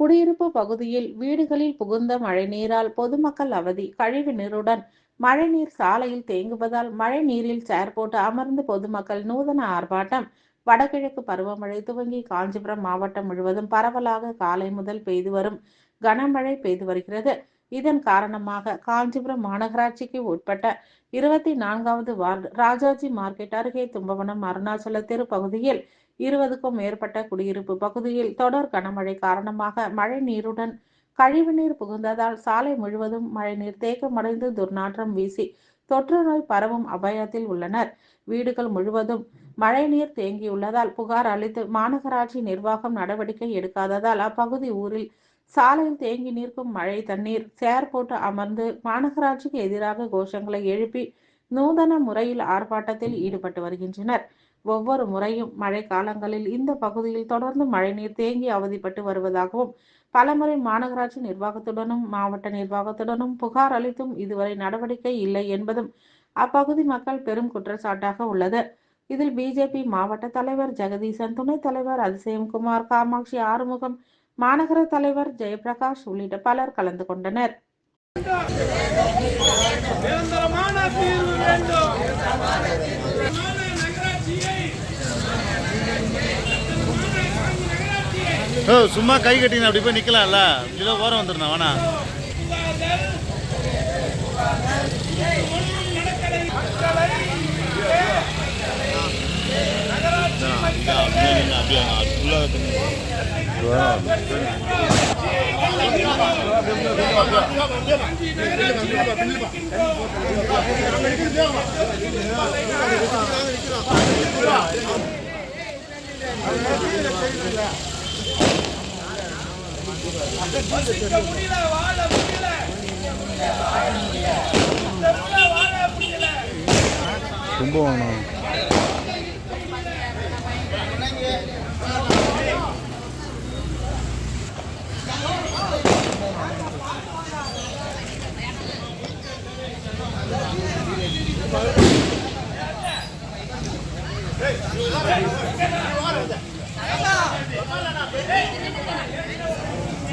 குடியிருப்பு பகுதியில் வீடுகளில் புகுந்த மழைநீரால் பொதுமக்கள் அவதி கழிவு நீருடன் மழைநீர் சாலையில் தேங்குவதால் மழை நீரில் சேர் போட்டு அமர்ந்து பொதுமக்கள் நூதன ஆர்ப்பாட்டம். வடகிழக்கு பருவமழை துவங்கி காஞ்சிபுரம் மாவட்டம் முழுவதும் பரவலாக காலை முதல் பெய்து வரும் கனமழை பெய்து வருகிறது. இதன் காரணமாக காஞ்சிபுரம் மாநகராட்சிக்கு உட்பட்ட இருபத்தி நான்காவது வார்டு ராஜாஜி மார்க்கெட் அருகே தும்பவனம் அருணாச்சல தெரு பகுதியில் இருபதுக்கும் மேற்பட்ட குடியிருப்பு பகுதியில் தொடர் கனமழை காரணமாக மழை நீருடன் கழிவுநீர் புகுந்ததால் சாலை முழுவதும் மழைநீர் தேக்கமடைந்து துர்நாற்றம் வீசி தொற்று நோய் பரவும் அபாயத்தில் உள்ளனர். வீடுகள் முழுவதும் மழைநீர் தேங்கியுள்ளதால் புகார் அளித்து மாநகராட்சி நிர்வாகம் நடவடிக்கை எடுக்காததால் அப்பகுதி ஊரில் சாலையில் தேங்கி நிற்கும் மழை தண்ணீர் சேர் போட்டு அமர்ந்து மாநகராட்சிக்கு எதிராக கோஷங்களை எழுப்பி நூதன முறையில் ஆர்ப்பாட்டத்தில் ஈடுபட்டு வருகின்றனர். ஒவ்வொரு முறையும் மழை காலங்களில் இந்த பகுதியில் தொடர்ந்து மழைநீர் தேங்கி அவதிப்பட்டு வருவதாகவும் பலமுறை மாநகராட்சி நிர்வாகத்துடனும் மாவட்ட நிர்வாகத்துடனும் புகார் அளித்தும் இதுவரை நடவடிக்கை இல்லை என்பதும் அப்பகுதி மக்கள் பெரும் குற்றச்சாட்டாக உள்ளது. இதில் பிஜேபி மாவட்ட தலைவர் ஜெகதீசன் துணைத் தலைவர் அதிசயம்குமார் காமாட்சி ஆறுமுகம் மாநகர தலைவர் ஜெயபிரகாஷ் உள்ளிட்ட பலர் கலந்து கொண்டனர். சும்மா கை கட்டின அப்படி போய் நிக்கலாம்ல. கிலோ ஓரம் வந்துருந்தா வேணா. வசிக்க முடியல வாழ முடியல தெருவுல Hey, you want it?